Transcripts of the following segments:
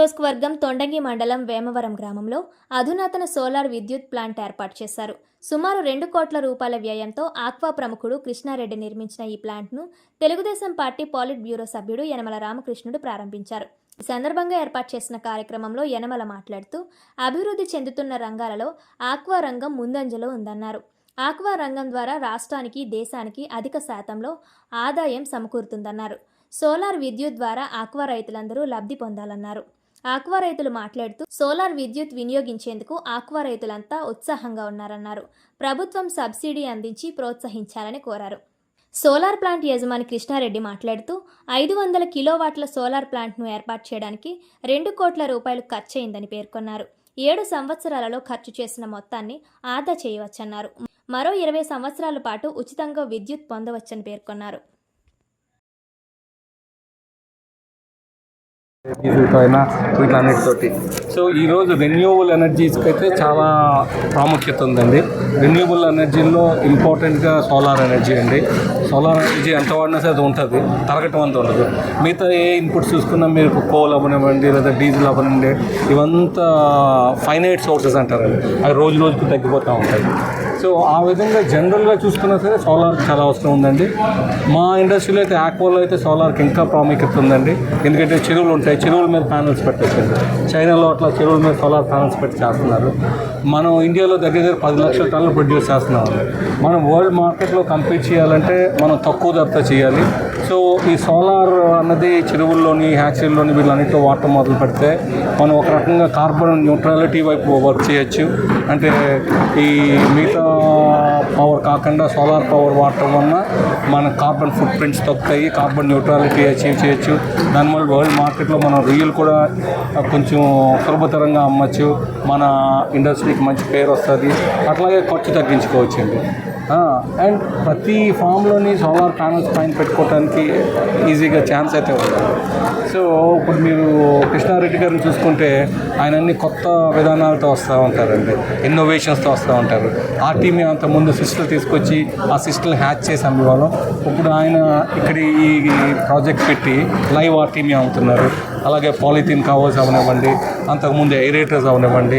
నియోజకవర్గం తొండంగి మండలం వేమవరం గ్రామంలో అధునాతన సోలార్ విద్యుత్ ప్లాంట్ ఏర్పాటు చేశారు. సుమారు రెండు కోట్ల రూపాయల వ్యయంతో ఆక్వా ప్రముఖుడు కృష్ణారెడ్డి నిర్మించిన ఈ ప్లాంట్ను తెలుగుదేశం పార్టీ పాలిట్ బ్యూరో సభ్యుడు యనమల రామకృష్ణుడు ప్రారంభించారు. ఈ సందర్భంగా ఏర్పాటు చేసిన కార్యక్రమంలో యనమల మాట్లాడుతూ అభివృద్ధి చెందుతున్న రంగాలలో ఆక్వా రంగం ముందంజలో ఉందన్నారు. ఆక్వా రంగం ద్వారా రాష్ట్రానికి దేశానికి అధిక శాతంలో ఆదాయం సమకూరుతుందన్నారు. సోలార్ విద్యుత్ ద్వారా ఆక్వా రైతులందరూ లబ్ధి పొందాలన్నారు. ఆక్వా రైతులు మాట్లాడుతూ సోలార్ విద్యుత్ వినియోగించేందుకు ఆక్వా రైతులంతా ఉత్సాహంగా ఉన్నారన్నారు. ప్రభుత్వం సబ్సిడీ అందించి ప్రోత్సహించాలని కోరారు. సోలార్ ప్లాంట్ యజమాని కృష్ణారెడ్డి మాట్లాడుతూ ఐదు వందల కిలోవాట్ల సోలార్ ప్లాంట్ను ఏర్పాటు చేయడానికి రెండు కోట్ల రూపాయలు ఖర్చయిందని పేర్కొన్నారు. ఏడు సంవత్సరాలలో ఖర్చు చేసిన మొత్తాన్ని ఆదా చేయవచ్చన్నారు. మరో ఇరవై సంవత్సరాల పాటు ఉచితంగా విద్యుత్ పొందవచ్చని పేర్కొన్నారు. అయినా వీటన్నిటితోటి సో ఈరోజు రెన్యూవబుల్ ఎనర్జీస్కి అయితే చాలా ప్రాముఖ్యత ఉందండి. రెన్యూవబుల్ ఎనర్జీలో ఇంపార్టెంట్గా సోలార్ ఎనర్జీ అండి. సోలార్ ఎనర్జీ ఎంత వాడినా సరే అది ఉంటుంది తరగటం అంత ఉండదు. మిగతా ఏ ఇన్పుట్స్ చూసుకున్నా మీరు కోల్ అవ్వనివ్వండి లేదా డీజిల్ అవ్వనివ్వండి ఇవంతా ఫైనైట్ సోర్సెస్ అంటారండి. అవి రోజు రోజుకి తగ్గిపోతూ ఉంటాయి. సో ఆ విధంగా జనరల్గా చూసుకున్నా సరే సోలార్ చాలా అవసరం ఉందండి. మా ఇండస్ట్రీలో అయితే ఆక్వాలో అయితే సోలార్కి ఇంకా ప్రాముఖ్యత ఉందండి. ఎందుకంటే చెరువులు ఉంటాయి చెరువుల మీద ప్యానల్స్ పెట్టచ్చు చైనాలో అట్లా చెరువుల మీద సోలార్ ప్యానల్స్ పెట్టి చేస్తున్నారు. మనం ఇండియాలో దగ్గర దగ్గర పది లక్షల టన్నులు ప్రొడ్యూస్ చేస్తున్నాం మనం వరల్డ్ మార్కెట్లో కంపీట్ చేయాలంటే మనం తక్కువ ధరతో చేయాలి. సో ఈ సోలార్ అన్నది చెరువుల్లోని హ్యాచరీల్లోని వీళ్ళన్నింటిలో వాడటం మొదలు పెడితే మనం ఒక రకంగా కార్బన్ న్యూట్రాలిటీ వైపు వర్క్ చేయొచ్చు. అంటే ఈ మిగతా పవర్ కాకుండా సోలార్ పవర్ వాడటం వలన మన కార్బన్ ఫుట్ ప్రింట్స్ తగ్గుతాయి కార్బన్ న్యూట్రాలిటీ అచీవ్ చేయొచ్చు. దానివల్ల వరల్డ్ మార్కెట్లో మనం రియల్ కూడా కొంచెం సులభతరంగా అమ్మచ్చు. మన ఇండస్ట్రీకి మంచి పేరు వస్తుంది. అట్లాగే ఖర్చు తగ్గించుకోవచ్చండి. అండ్ ప్రతి ఫామ్లోని సోలార్ ప్యానల్స్ పైన పెట్టుకోవడానికి ఈజీగా ఛాన్స్ అయితే ఉంటుంది సో ఇప్పుడు మీరు కృష్ణారెడ్డి గారిని చూసుకుంటే ఆయన అన్ని కొత్త విధానాలతో వస్తూ ఉంటారండి ఇన్నోవేషన్స్తో వస్తూ ఉంటారు. ఆ టీమే అంత ముందు సిస్టల్ తీసుకొచ్చి ఆ సిస్టల్ హ్యాచ్ చేసి అమ్మేవాళ్ళం. ఇప్పుడు ఆయన ఇక్కడ ఈ ప్రాజెక్ట్ పెట్టి లైవ్ ఆ టీమే అమ్ముతున్నారు. అలాగే పాలిథిన్ కవర్స్ అవనివ్వండి అంతకుముందు ఎయిరేటర్స్ అవనివ్వండి.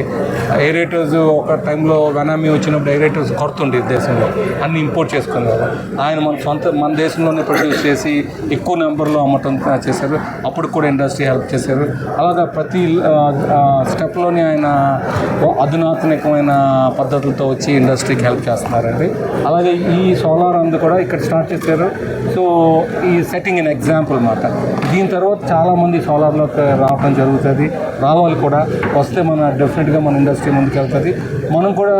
ఎయిరేటర్స్ ఒక టైంలో వెనామీ వచ్చినప్పుడు ఎయిరేటర్స్ కొడుతుండే దేశంలో అన్ని ఇంపోర్ట్ చేసుకునేవాళ్ళు. ఆయన మన సొంత మన దేశంలోనే ప్రొడ్యూస్ చేసి ఎక్కువ నెంబర్లో అమ్మటం చేశారు. అప్పుడు కూడా ఇండస్ట్రీ హెల్ప్ చేశారు. అలాగా ప్రతి స్టెప్లోనే ఆయన అధునాతనికమైన పద్ధతులతో వచ్చి ఇండస్ట్రీకి హెల్ప్ చేస్తున్నారండి. అలాగే ఈ సోలార్ అందు కూడా ఇక్కడ స్టార్ట్ చేశారు. సో ఈ సెట్టింగ్ ఇన్ ఎగ్జాంపుల్ అన్నమాట. దీని తర్వాత చాలామంది సోలార్లోకి రావడం జరుగుతుంది. రావాలి కూడా. వస్తే మన డెఫినెట్గా మన ఇండస్ట్రీ ముందుకు వెళ్తుంది మనం కూడా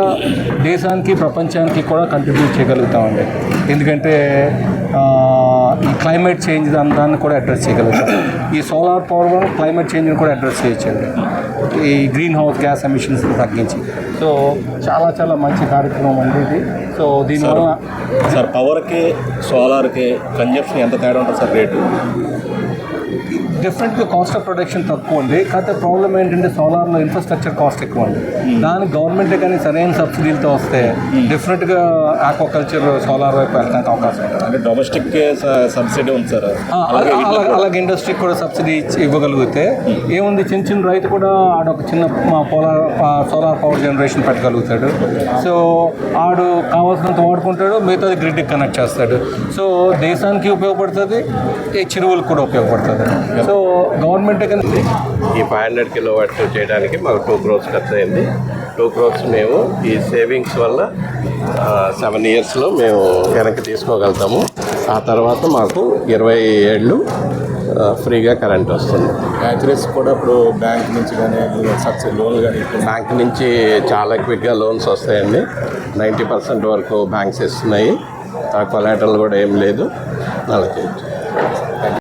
దేశానికి ప్రపంచానికి కూడా కంట్రిబ్యూట్ చేయగలుగుతామండి. ఎందుకంటే ఈ క్లైమేట్ చేంజ్ దాన్ని దాన్ని కూడా అడ్రస్ చేయగలుగుతాం ఈ సోలార్ పవర్ వల్ల క్లైమేట్ చేంజ్ని కూడా అడ్రస్ చేయొచ్చండి. ఈ గ్రీన్ హౌస్ గ్యాస్ ఎమిషన్స్ తగ్గించి. సో చాలా చాలా మంచి కార్యక్రమం అండి ఇది. సో దీనివల్ల సార్ పవర్కి సోలార్కి కన్జప్షన్ ఎంత తేడా ఉంటుంది సార్ రేటు? డిఫరెంట్గా కాస్ట్ ఆఫ్ ప్రొడక్షన్ తక్కువ ఉంది. కాకపోతే ప్రాబ్లం ఏంటంటే సోలార్లో ఇన్ఫ్రాస్ట్రక్చర్ కాస్ట్ ఎక్కువ ఉంది. దానికి గవర్నమెంటే కానీ సరైన సబ్సిడీలతో వస్తే డిఫరెంట్గా ఆక్వాకల్చర్ సోలార్ వైపు వెళ్ళడానికి అవకాశం ఉంటుంది. అంటే డొమెస్టిక్ సబ్సిడీ ఉంది సార్. అలాగే ఇండస్ట్రీకి కూడా. సబ్సిడీ ఇవ్వగలిగితే ఏముంది? చిన్న చిన్న రైతు కూడా ఆడొక చిన్న పోలార్ సోలార్ పవర్ జనరేషన్ పెట్టగలుగుతాడు. సో ఆడు కావాల్సినంత వాడుకుంటాడు మిగతాది గ్రిడ్కి కనెక్ట్ చేస్తాడు. సో దేశానికి ఉపయోగపడుతుంది ఈ చెరువులకు కూడా ఉపయోగపడుతుంది. సో గవర్నమెంట్ కానీ ఈ ఫైవ్ హండ్రెడ్ కిలో వాట్ చేయడానికి మాకు టూ క్రోర్స్ ఖర్చు అయింది టూ క్రోర్స్ మేము ఈ సేవింగ్స్ వల్ల సెవెన్ ఇయర్స్లో మేము వెనక్కి తీసుకోగలుగుతాము. ఆ తర్వాత మాకు ఇరవై ఏళ్ళు ఫ్రీగా కరెంట్ వస్తుంది. యాక్చువల్స్ కూడా ఇప్పుడు బ్యాంక్ నుంచి కానీ సబ్సిడీ లోన్లు కానీ బ్యాంక్ నుంచి చాలా క్విక్గా లోన్స్ వస్తాయండి. నైంటీ పర్సెంట్ వరకు బ్యాంక్స్ ఇస్తున్నాయి. ఆ కొలాటరల్ కూడా ఏం లేదు. అలా చేయొచ్చు